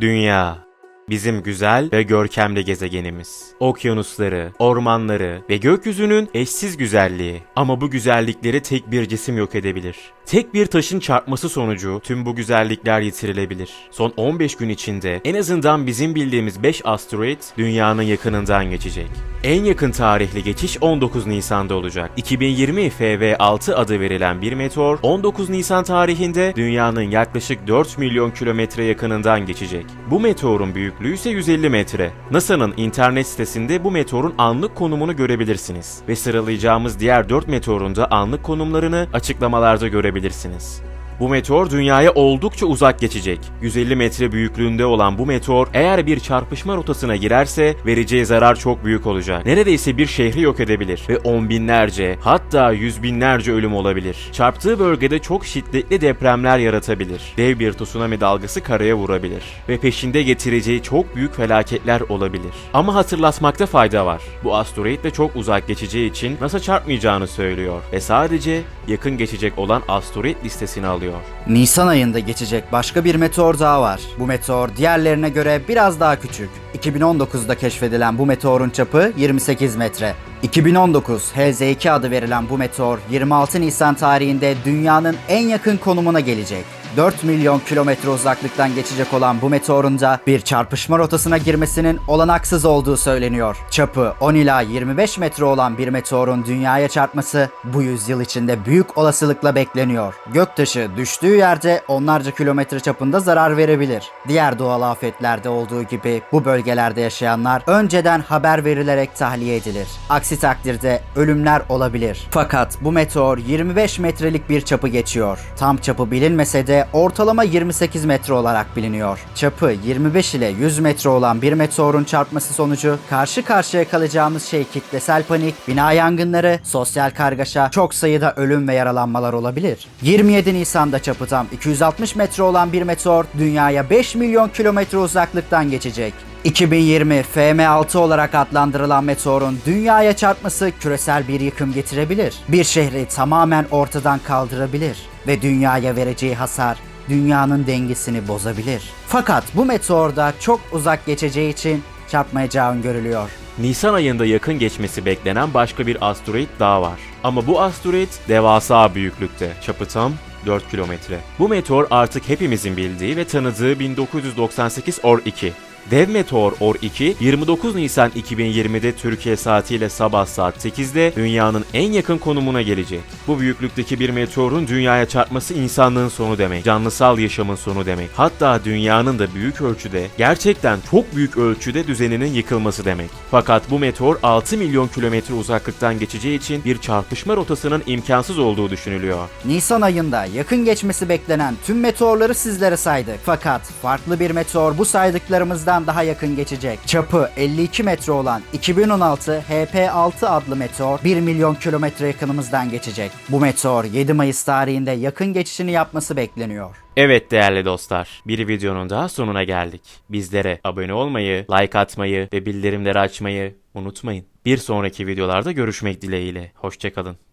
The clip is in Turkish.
Dünya. Bizim güzel ve görkemli gezegenimiz. Okyanusları, ormanları ve gökyüzünün eşsiz güzelliği. Ama bu güzellikleri tek bir cisim yok edebilir. Tek bir taşın çarpması sonucu tüm bu güzellikler yitirilebilir. Son 15 gün içinde en azından bizim bildiğimiz 5 asteroid dünyanın yakınından geçecek. En yakın tarihli geçiş 19 Nisan'da olacak. 2020 FV6 adı verilen bir meteor 19 Nisan tarihinde dünyanın yaklaşık 4 milyon kilometre yakınından geçecek. Bu meteorun büyüklüğü ise 150 metre. NASA'nın internet sitesinde bu meteorun anlık konumunu görebilirsiniz. Ve sıralayacağımız diğer 4 meteorun da anlık konumlarını açıklamalarda görebilirsiniz ulaşabilirsiniz. Bu meteor dünyaya oldukça uzak geçecek. 150 metre büyüklüğünde olan bu meteor eğer bir çarpışma rotasına girerse vereceği zarar çok büyük olacak. Neredeyse bir şehri yok edebilir ve on binlerce hatta yüz binlerce ölüm olabilir. Çarptığı bölgede çok şiddetli depremler yaratabilir. Dev bir tsunami dalgası karaya vurabilir ve peşinde getireceği çok büyük felaketler olabilir. Ama hatırlatmakta fayda var. Bu asteroid de çok uzak geçeceği için NASA çarpmayacağını söylüyor ve sadece yakın geçecek olan asteroid listesini alıyor. Nisan ayında geçecek başka bir meteor daha var. Bu meteor diğerlerine göre biraz daha küçük. 2019'da keşfedilen bu meteorun çapı 28 metre. 2019 HZ2 adı verilen bu meteor 26 Nisan tarihinde dünyanın en yakın konumuna gelecek. 4 milyon kilometre uzaklıktan geçecek olan bu meteorun da bir çarpışma rotasına girmesinin olanaksız olduğu söyleniyor. Çapı 10 ila 25 metre olan bir meteorun dünyaya çarpması bu yüzyıl içinde büyük olasılıkla bekleniyor. Göktaşı düştüğü yerde onlarca kilometre çapında zarar verebilir. Diğer doğal afetlerde olduğu gibi bu bölgelerde yaşayanlar önceden haber verilerek tahliye edilir. Aksi takdirde ölümler olabilir. Fakat bu meteor 25 metrelik bir çapı geçiyor. Tam çapı bilinmese de ortalama 28 metre olarak biliniyor. Çapı 25 ile 100 metre olan bir meteorun çarpması sonucu karşı karşıya kalacağımız şey kitlesel panik, bina yangınları, sosyal kargaşa, çok sayıda ölüm ve yaralanmalar olabilir. 27 Nisan'da çapı tam 260 metre olan bir meteor dünyaya 5 milyon kilometre uzaklıktan geçecek. 2020 FM6 olarak adlandırılan meteorun dünyaya çarpması küresel bir yıkım getirebilir. Bir şehri tamamen ortadan kaldırabilir ve dünyaya vereceği hasar dünyanın dengesini bozabilir. Fakat bu meteorda çok uzak geçeceği için çarpmayacağı öngörülüyor. Nisan ayında yakın geçmesi beklenen başka bir asteroid daha var. Ama bu asteroid devasa büyüklükte. Çapı tam 4 kilometre. Bu meteor artık hepimizin bildiği ve tanıdığı 1998 OR-2. Dev meteor OR-2 29 Nisan 2020'de Türkiye saatiyle sabah saat 8'de dünyanın en yakın konumuna gelecek. Bu büyüklükteki bir meteorun dünyaya çarpması insanlığın sonu demek. Canlısal yaşamın sonu demek. Hatta dünyanın da büyük ölçüde, gerçekten çok büyük ölçüde düzeninin yıkılması demek. Fakat bu meteor 6 milyon kilometre uzaklıktan geçeceği için bir çarpışma rotasının imkansız olduğu düşünülüyor. Nisan ayında yakın geçmesi beklenen tüm meteorları sizlere saydık. Fakat farklı bir meteor bu saydıklarımızdan daha yakın geçecek. Çapı 52 metre olan 2016 HP6 adlı meteor 1 milyon kilometre yakınımızdan geçecek. Bu meteor 7 Mayıs tarihinde yakın geçişini yapması bekleniyor. Evet değerli dostlar, bir videonun daha sonuna geldik. Bizlere abone olmayı, like atmayı ve bildirimleri açmayı unutmayın. Bir sonraki videolarda görüşmek dileğiyle. Hoşçakalın.